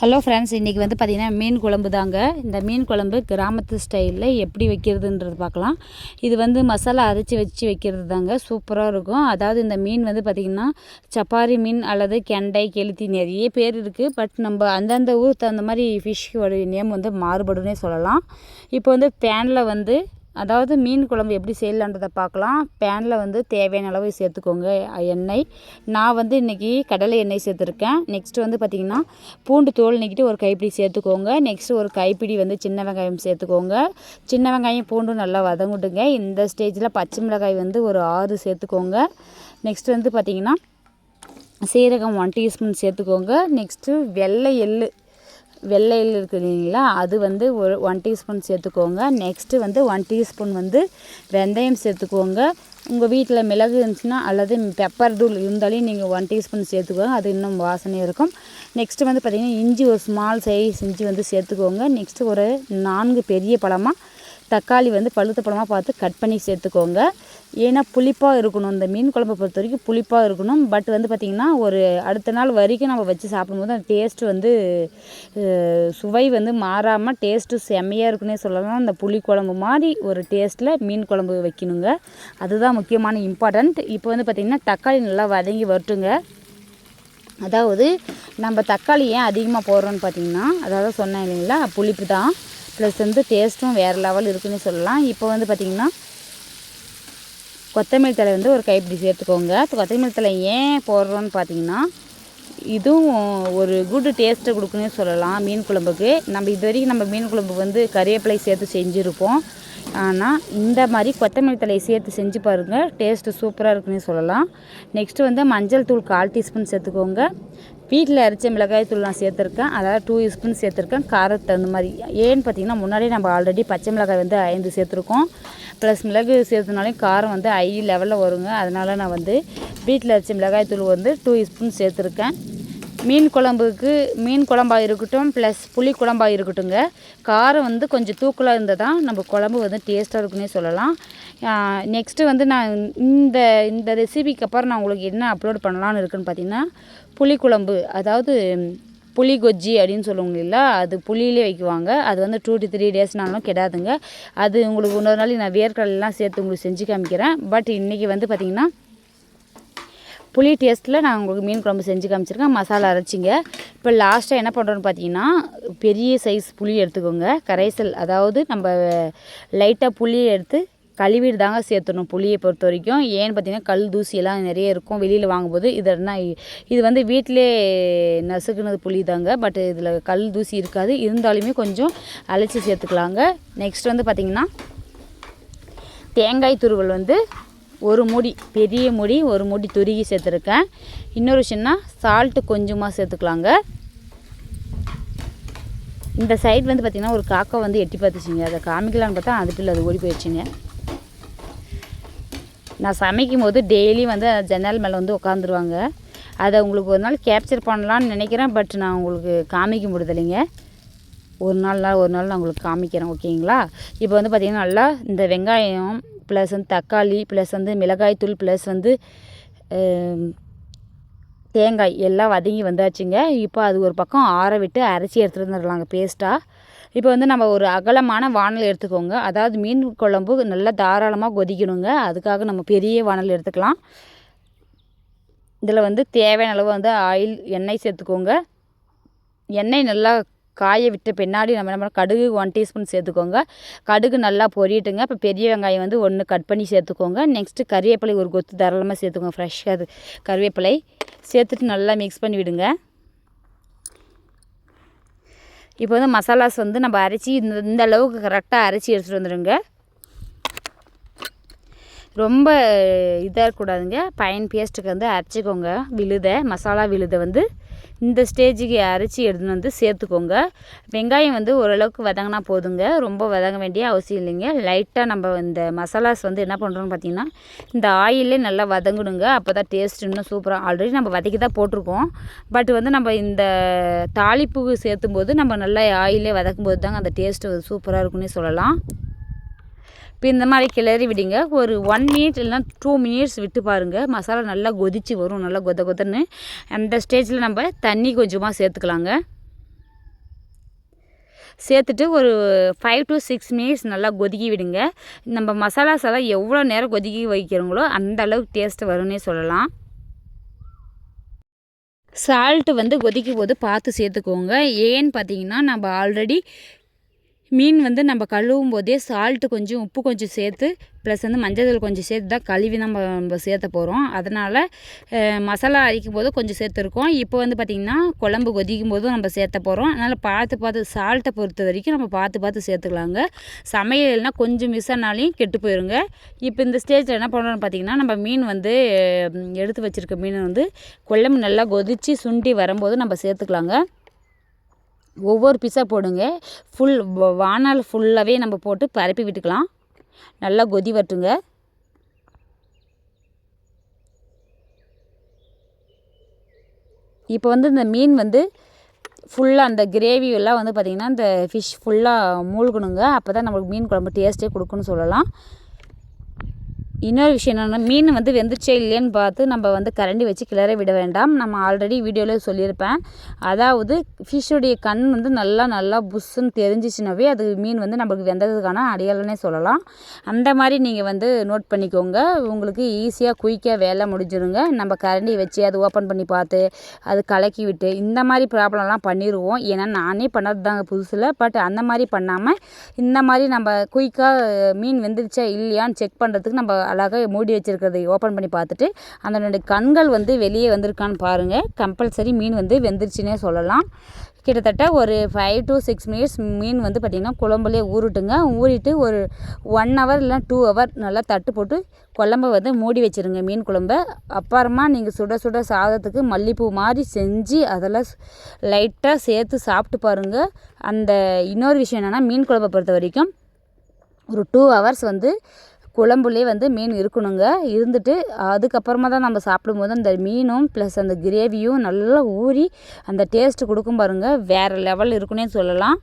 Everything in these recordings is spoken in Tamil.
ஹலோ ஃப்ரெண்ட்ஸ் இன்றைக்கி வந்து பார்த்திங்கன்னா மீன் குழம்பு தாங்க. இந்த மீன் குழம்பு கிராமத்து ஸ்டைலில் எப்படி வைக்கிறதுன்றது பார்க்கலாம் இது வந்து மசாலா அரைச்சி வச்சு வைக்கிறது தாங்க. சூப்பராக இருக்கும். அதாவது இந்த மீன் வந்து பார்த்திங்கன்னா சப்பாரி மீன் அல்லது கெண்டை கெளுத்தி நிறைய பேர் இருக்குது பட் நம்ம அந்தந்த ஊர் தகுந்த மாதிரி ஃபிஷ்ஷோட நேம் வந்து மாறுபடுன்னே சொல்லலாம். இப்போ வந்து பேனில் வந்து அதாவது மீன் குழம்பு எப்படி செய்யலான்றதை பார்க்கலாம். பேனில் வந்து தேவையான அளவு சேர்த்துக்கோங்க எண்ணெய். நான் வந்து இன்றைக்கி கடலை எண்ணெய் சேர்த்துருக்கேன். நெக்ஸ்ட்டு வந்து பார்த்திங்கன்னா பூண்டு தோல் நீக்கிட்டு ஒரு கைப்பிடி சேர்த்துக்கோங்க. நெக்ஸ்ட்டு ஒரு கைப்பிடி வந்து சின்ன வெங்காயம் சேர்த்துக்கோங்க. சின்ன வெங்காயம் பூண்டும் நல்லா வதங்கிட்டுங்க. இந்த ஸ்டேஜில் பச்சை மிளகாய் வந்து ஒரு ஆறு சேர்த்துக்கோங்க. நெக்ஸ்ட்டு வந்து பார்த்திங்கன்னா சீரகம் ஒன் டீஸ்பூன் சேர்த்துக்கோங்க. நெக்ஸ்ட்டு வெள்ளை எள்ளு வெள்ளையில் இருக்குதுங்களா இருக்குது இல்லைங்களா? அது வந்து ஒரு ஒன் டீஸ்பூன் சேர்த்துக்கோங்க. நெக்ஸ்ட்டு வந்து ஒன் டீஸ்பூன் வந்து வெந்தயம் சேர்த்துக்கோங்க. உங்கள் வீட்டில் மிளகு இருந்துச்சுன்னா அல்லது பெப்பர் தூள் இருந்தாலும் நீங்கள் ஒன் டீஸ்பூன் சேர்த்துக்கோங்க. அது இன்னும் வாசனையாக இருக்கும். நெக்ஸ்ட்டு வந்து பார்த்திங்கன்னா இஞ்சி ஒரு ஸ்மால் சைஸ் இஞ்சி வந்து சேர்த்துக்கோங்க. நெக்ஸ்ட்டு ஒரு நான்கு பெரிய பழமாக தக்காளி வந்து பழுத்த பழமாக பார்த்து கட் பண்ணி சேர்த்துக்கோங்க. ஏன்னா புளிப்பாக இருக்கணும். இந்த மீன் குழம்பை பொறுத்த வரைக்கும் புளிப்பாக இருக்கணும். பட் வந்து பார்த்திங்கன்னா ஒரு அடுத்த நாள் வரைக்கும் நம்ம வச்சு சாப்பிடும்போது அந்த டேஸ்ட் வந்து சுவை வந்து மாறாமல் டேஸ்ட்டு செம்மையாக இருக்குன்னே சொல்லலாம். அந்த புளி குழம்பு மாதிரி ஒரு டேஸ்ட்டில் மீன் குழம்பு வைக்கணுங்க. அதுதான் முக்கியமான இம்பார்ட்டண்ட் இப்போ வந்து பார்த்திங்கன்னா தக்காளி நல்லா வதங்கி வரட்டுங்க. அதாவது நம்ம தக்காளி ஏன் அதிகமாக போடுறோன்னு பார்த்தீங்கன்னா அதாவது சொன்னேன் இல்லைங்களா புளிப்பு தான். ப்ளஸ் வந்து டேஸ்ட்டும் வேறு லெவல் இருக்குன்னு சொல்லலாம். இப்போ வந்து பார்த்திங்கன்னா கொத்தமல்லி தலை வந்து ஒரு கைப்பிடி சேர்த்துக்கோங்க. கொத்தமல்லி தலை ஏன் போடுறோன்னு பார்த்தீங்கன்னா இதுவும் ஒரு குட் டேஸ்ட்டை கொடுக்குன்னு சொல்லலாம் மீன் குழம்புக்கு. நம்ம இது வரைக்கும் நம்ம மீன் குழம்பு வந்து கறிவேப்பிலை சேர்த்து செஞ்சுருப்போம். ஆனால் இந்த மாதிரி கொத்தமல்லி தலையை சேர்த்து செஞ்சு பாருங்கள் டேஸ்ட்டு சூப்பராக இருக்குன்னு சொல்லலாம். நெக்ஸ்ட்டு வந்து மஞ்சள் தூள் கால் டீஸ்பூன் சேர்த்துக்கோங்க. வீட்டில் அரைச்ச மிளகாய் தூள் நான் சேர்த்துருக்கேன். அதாவது டூ ஸ்பூன் சேர்த்துருக்கேன். காரத்து தகுந்த மாதிரி. ஏன்னு பார்த்தீங்கன்னா முன்னாடியே நம்ம ஆல்ரெடி பச்சை மிளகாய் வந்து ஐந்து சேர்த்துருக்கோம். ப்ளஸ் மிளகு சேர்த்துனாலையும் காரம் வந்து ஐ லெவலில் வருங்க. அதனால் நான் வந்து வீட்டில் அரைச்ச மிளகாய் தூள் வந்து டூ ஸ்பூன் சேர்த்துருக்கேன். மீன் குழம்புக்கு மீன் குழம்பாக இருக்கட்டும் ப்ளஸ் புளி குழம்பாக இருக்கட்டுங்க காரம் வந்து கொஞ்சம் தூக்கலாக இருந்தால் தான் நம்ம குழம்பு வந்து டேஸ்ட்டாக இருக்குன்னே சொல்லலாம். நெக்ஸ்ட்டு வந்து நான் இந்த இந்த ரெசிபிக்கு அப்புறம் நான் உங்களுக்கு என்ன அப்லோட் பண்ணலான்னு இருக்குன்னு பார்த்தீங்கன்னா புளி குழம்பு. அதாவது புளி கொஜ்ஜி அப்படின்னு சொல்லுவாங்க இல்லை அது புளியிலே வைக்குவாங்க. அது வந்து டூ டு த்ரீ டேஸ்னாலும் கெடாதுங்க. அது உங்களுக்கு இன்னொரு நாள் நான் வேர்க்கடலாம் சேர்த்து உங்களுக்கு செஞ்சு காமிக்கிறேன். பட் இன்றைக்கி வந்து பார்த்திங்கன்னா புளி டேஸ்ட்டில் நான் உங்களுக்கு மீன் குழம்பு செஞ்சு காமிச்சிருக்கேன். மசாலா அரைச்சிங்க. இப்போ லாஸ்ட்டாக என்ன பண்ணுறோன்னு பார்த்தீங்கன்னா பெரிய சைஸ் புளி எடுத்துக்கோங்க. கரைசல் அதாவது நம்ம லைட்டாக புளியை எடுத்து கழுவிட்டு தாங்க சேர்த்துணும். புளியை பொறுத்த வரைக்கும் ஏன்னு பார்த்தீங்கன்னா கல் தூசியெல்லாம் நிறைய இருக்கும். வெளியில் வாங்கும்போது இதெல்லாம் இது வந்து வீட்டிலே நசுக்குனது புளி தாங்க. பட் இதில் கல் தூசி இருக்காது. இருந்தாலுமே கொஞ்சம் அழைச்சி சேர்த்துக்கலாங்க. நெக்ஸ்ட் வந்து பார்த்திங்கன்னா தேங்காய் துருவல் வந்து ஒரு மூடி பெரிய மூடி ஒரு மூடி துருகி சேர்த்துருக்கேன். இன்னொரு விஷயம்னா சால்ட்டு கொஞ்சமாக சேர்த்துக்கலாங்க. இந்த சைடு வந்து பார்த்திங்கன்னா ஒரு காக்கா வந்து எட்டி பார்த்துச்சிங்க. அதை காமிக்கலான்னு பார்த்தா அதுக்குள்ள அது ஓடி போயிடுச்சுங்க. நான் சமைக்கும் போது டெய்லி வந்து ஜன்னல் மேலே வந்து உட்காந்துருவாங்க அதை உங்களுக்கு ஒரு நாள் கேப்சர் பண்ணலான்னு நினைக்கிறேன் பட் நான் உங்களுக்கு காமிக்க முடியதில்லைங்க ஒரு நாள் நாள் ஒரு நாள் நான் உங்களுக்கு காமிக்கிறேன் ஓகேங்களா இப்போ வந்து பார்த்திங்கன்னா நல்லா இந்த வெங்காயம் ப்ளஸ் வந்து தக்காளி ப்ளஸ் வந்து மிளகாய் தூள் ப்ளஸ் வந்து தேங்காய் எல்லாம் வதங்கி வந்தாச்சுங்க. இப்போ அது ஒரு பக்கம் ஆற விட்டு அரைச்சி எடுத்துகிட்டு வந்துடலாங்க பேஸ்ட்டாக இப்போ வந்து நம்ம ஒரு அகலமான வானல் எடுத்துக்கோங்க. அதாவது மீன் குழம்பு நல்லா தாராளமாக கொதிக்கணுங்க. அதுக்காக நம்ம பெரிய வானல் எடுத்துக்கலாம். இதில் வந்து தேவையான அளவு வந்து ஆயில் எண்ணெய் சேர்த்துக்கோங்க. எண்ணெய் நல்லா காய விட்ட பின்னாடி நம்ம என்ன கடுகு ஒன் டீஸ்பூன் சேர்த்துக்கோங்க. கடுகு நல்லா பொரியட்டுங்க இப்போ பெரிய வெங்காயம் வந்து ஒன்று கட் பண்ணி சேர்த்துக்கோங்க. நெக்ஸ்ட்டு கறிவேப்பிலை ஒரு கொத்து தாராளமாக சேர்த்துக்கோங்க. ஃப்ரெஷ்ஷாக அது கறிவேப்பிலை சேர்த்துட்டு நல்லா மிக்ஸ் பண்ணி விடுங்க. இப்போ வந்து மசாலாஸ் வந்து நம்ம அரைச்சி இந்த இந்த அளவுக்கு கரெக்டாக அரைச்சி எடுத்துகிட்டு வந்துடுங்க ரொம்ப இதாக இருக்கக்கூடாதுங்க. பயன் பேஸ்ட்டுக்கு வந்து அரைச்சிக்கோங்க. விழுதை மசாலா விழுதை வந்து இந்த ஸ்டேஜுக்கு அரைச்சி எடுத்துன்னு வந்து சேர்த்துக்கோங்க. வெங்காயம் வந்து ஓரளவுக்கு வதங்கினா போதுங்க. ரொம்ப வதங்க வேண்டிய அவசியம் இல்லைங்க. லைட்டாக நம்ம இந்த மசாலாஸ் வந்து என்ன பண்ணுறோன்னு பார்த்தீங்கன்னா இந்த ஆயிலே நல்லா வதங்கணுங்க அப்போ தான் டேஸ்ட் இன்னும் சூப்பராக ஆல்ரெடி நம்ம வதக்கி தான் போட்டிருக்கோம். பட் வந்து நம்ம இந்த தாளிப்பு சேர்த்தும் போது நம்ம நல்லா ஆயிலே வதக்கும் போது தாங்க அந்த டேஸ்ட்டு சூப்பராக இருக்குன்னே சொல்லலாம். இப்போ இந்த மாதிரி கிளறி விடுங்க. ஒரு ஒன் மினிட் இல்லைனா டூ மினிட்ஸ் விட்டு பாருங்கள் மசாலா நல்லா கொதித்து வரும். நல்லா கொத கொதன்னு. அந்த ஸ்டேஜில் நம்ம தண்ணி கொஞ்சமாக சேர்த்துக்கலாங்க. சேர்த்துட்டு ஒரு ஃபைவ் டு சிக்ஸ் மினிட்ஸ் நல்லா கொதிக்கி விடுங்க. நம்ம மசாலாஸ் எல்லாம் எவ்வளோ நேரம் கொதிக்கி வைக்கிறோங்களோ அந்த அளவுக்கு டேஸ்ட் வரும்னே சொல்லலாம். சால்ட்டு வந்து கொதிக்கும் போது பார்த்து சேர்த்துக்கோங்க. ஏன்னு பார்த்தீங்கன்னா நம்ம ஆல்ரெடி மீன் வந்து நம்ம கழுவும் போதே சால்ட்டு கொஞ்சம் உப்பு கொஞ்சம் சேர்த்து ப்ளஸ் வந்து மஞ்சள் தூள் கொஞ்சம் சேர்த்து தான் கழுவி நம்ம நம்ம சேர்த்த போகிறோம் அதனால் மசாலா அரைக்கும் போது கொஞ்சம் சேர்த்துருக்கோம். இப்போ வந்து பார்த்திங்கன்னா குழம்பு கொதிக்கும் போதும் நம்ம சேர்த்த போகிறோம் அதனால் பார்த்து பார்த்து சால்ட்டை பொறுத்த வரைக்கும் நம்ம பார்த்து பார்த்து சேர்த்துக்கலாங்க. சமையல்னால் கொஞ்சம் மிஸ் ஆனாலையும் கெட்டு போயிருங்க. இப்போ இந்த ஸ்டேஜில் என்ன பண்ணுறோம்னு பார்த்திங்கன்னா நம்ம மீன் வந்து எடுத்து வச்சுருக்க மீன் வந்து குழம்பு நல்லா கொதித்து சுண்டி வரும்போது நம்ம சேர்த்துக்கலாங்க. ஒவ்வொரு பீஸாக போடுங்க. ஃபுல் வானால் ஃபுல்லாகவே நம்ம போட்டு பரப்பி விட்டுக்கலாம். நல்லா கொதி வரட்டுங்க. இப்போ வந்து இந்த மீன் வந்து ஃபுல்லாக அந்த கிரேவி எல்லாம் வந்து பார்த்திங்கன்னா இந்த ஃபிஷ் ஃபுல்லாக மூழ்கணுங்க. அப்போ தான் நம்மளுக்கு மீன் குழம்பு டேஸ்ட்டே கொடுக்குன்னு சொல்லலாம். இன்னொரு விஷயம் என்னென்னா மீன் வந்து வெந்துச்சே இல்லைன்னு பார்த்து நம்ம வந்து கரண்டி வச்சு கிளற விட வேண்டாம். நம்ம ஆல்ரெடி வீடியோவில் சொல்லியிருப்பேன். அதாவது ஃபிஷ்ஷுடைய கண் வந்து நல்லா நல்லா புஷ்ஷுன்னு தெரிஞ்சிச்சுனாவே அது மீன் வந்து நம்மளுக்கு வெந்ததுக்கான அடையாளம்னே சொல்லலாம். அந்த மாதிரி நீங்கள் வந்து நோட் பண்ணிக்கோங்க. உங்களுக்கு ஈஸியாக குயிக்காக வேலை முடிஞ்சிருங்க. நம்ம கரண்டி வச்சு அது ஓப்பன் பண்ணி பார்த்து அது கலக்கி விட்டு இந்த மாதிரி ப்ராப்ளம்லாம் பண்ணிடுவோம் ஏன்னா நானே பண்ணது தாங்க புதுசில். பட் அந்த மாதிரி பண்ணாமல் இந்த மாதிரி நம்ம குயிக்காக மீன் வெந்துருச்சா இல்லையான்னு செக் பண்ணுறதுக்கு நம்ம அழகாக மூடி வச்சுருக்கிறதை ஓப்பன் பண்ணி பார்த்துட்டு அதனுடைய கண்கள் வந்து வெளியே வந்திருக்கான்னு பாருங்கள் கம்பல்சரி மீன் வந்து வெந்துருச்சுன்னே சொல்லலாம். கிட்டத்தட்ட ஒரு ஃபைவ் டு சிக்ஸ் மினிட்ஸ் மீன் வந்து பார்த்திங்கன்னா குழம்புலேயே ஊறிட்டுங்க. ஊறிட்டு ஒரு ஒன் ஹவர் இல்லை டூ ஹவர் நல்லா தட்டு போட்டு குழம்ப வந்து மூடி வச்சுருங்க மீன் குழம்ப. அப்புறமா நீங்கள் சுட சுட சாதத்துக்கு மல்லிப்பூ மாதிரி செஞ்சு அதெல்லாம் லைட்டாக சேர்த்து சாப்பிட்டு பாருங்கள் அந்த இன்னொரு விஷயம் என்னென்னா மீன் குழம்பை பொறுத்த வரைக்கும் ஒரு டூ ஹவர்ஸ் வந்து குழம்புலே வந்து மீன் இருக்கணுங்க. இருந்துட்டு அதுக்கப்புறமா தான் நம்ம சாப்பிடும்போது அந்த மீனும் ப்ளஸ் அந்த கிரேவியும் நல்லா ஊறி அந்த டேஸ்ட்டு கொடுக்கும் பாருங்க. வேறு லெவல் இருக்குன்னே சொல்லலாம்.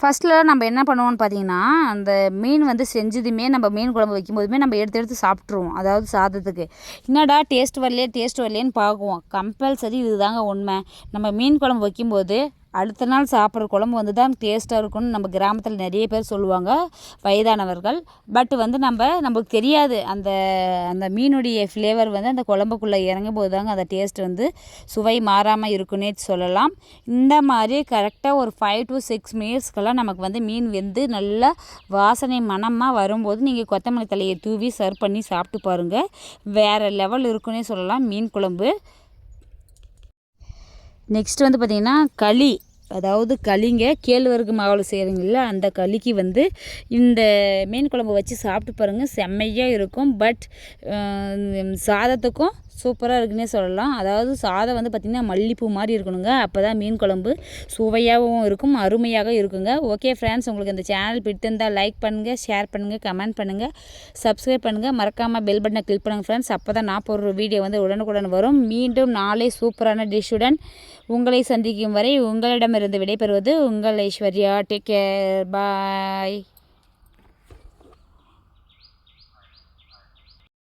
ஃபஸ்ட்டில் நம்ம என்ன பண்ணுவோம்னு பார்த்தீங்கன்னா அந்த மீன் வந்து செஞ்சதுமே நம்ம மீன் குழம்பு வைக்கும்போதுமே நம்ம எடுத்து எடுத்து சாப்பிட்ருவோம் அதாவது சாதத்துக்கு. என்னடா டேஸ்ட் வரலையே டேஸ்ட் வரலையேன்னு பார்க்குவோம். கம்பல்சரி இதுதாங்க உண்மை. நம்ம மீன் குழம்பு வைக்கும்போது அடுத்த நாள் சாப்பிட்ற குழம்பு வந்து தான் டேஸ்ட்டாக இருக்கும்னு நம்ம கிராமத்தில் நிறைய பேர் சொல்லுவாங்க வயதானவர்கள். பட் வந்து நம்ம நமக்கு தெரியாது. அந்த அந்த மீனுடைய ஃப்ளேவர் வந்து அந்த குழம்புக்குள்ளே இறங்கும் போது தாங்க அந்த டேஸ்ட் வந்து சுவை மாறாமல் இருக்குன்னே சொல்லலாம். இந்த மாதிரி கரெக்டாக ஒரு ஃபைவ் டு சிக்ஸ் மினிட்ஸ்க்கெல்லாம் நமக்கு வந்து மீன் வெந்து நல்லா வாசனை மணமாக வரும்போது நீங்கள் கொத்தமல்லி தலையை தூவி சர்வ் பண்ணி சாப்பிட்டு பாருங்கள் வேறு லெவல் இருக்குன்னே சொல்லலாம் மீன் குழம்பு. நெக்ஸ்ட் வந்து பார்த்திங்கன்னா களி. அதாவது களிங்க கேழ்வரகு மாவில் செய்கிறீங்கள அந்த களிக்கு வந்து இந்த மீன் குழம்பு வச்சு சாப்பிட்டு பாருங்கள் செம்மையாக இருக்கும். பட் சாதத்துக்கும் சூப்பராக இருக்குன்னே சொல்லலாம். அதாவது சாதம் வந்து பார்த்திங்கன்னா மல்லிப்பூ மாதிரி இருக்கணுங்க. அப்போ தான் மீன் குழம்பு சுவையாகவும் இருக்கும் அருமையாக இருக்குங்க. ஓகே ஃப்ரெண்ட்ஸ் உங்களுக்கு இந்த சேனல் பிடித்திருந்தால் லைக் பண்ணுங்கள் ஷேர் பண்ணுங்கள் கமெண்ட் பண்ணுங்கள் சப்ஸ்கிரைப் பண்ணுங்கள் மறக்காமல் பெல் பட்டனை கிளிக் பண்ணுங்கள் ஃப்ரெண்ட்ஸ் அப்போ தான் நான் போடுற வீடியோ வந்து உடனுக்குடன் வரும். மீண்டும் நாளை சூப்பரான டிஷ்ஷுடன் உங்களை சந்திக்கும் வரை உங்களிடமிருந்து விடைபெறுவது உங்கள் ஐஸ்வர்யா. Take care bye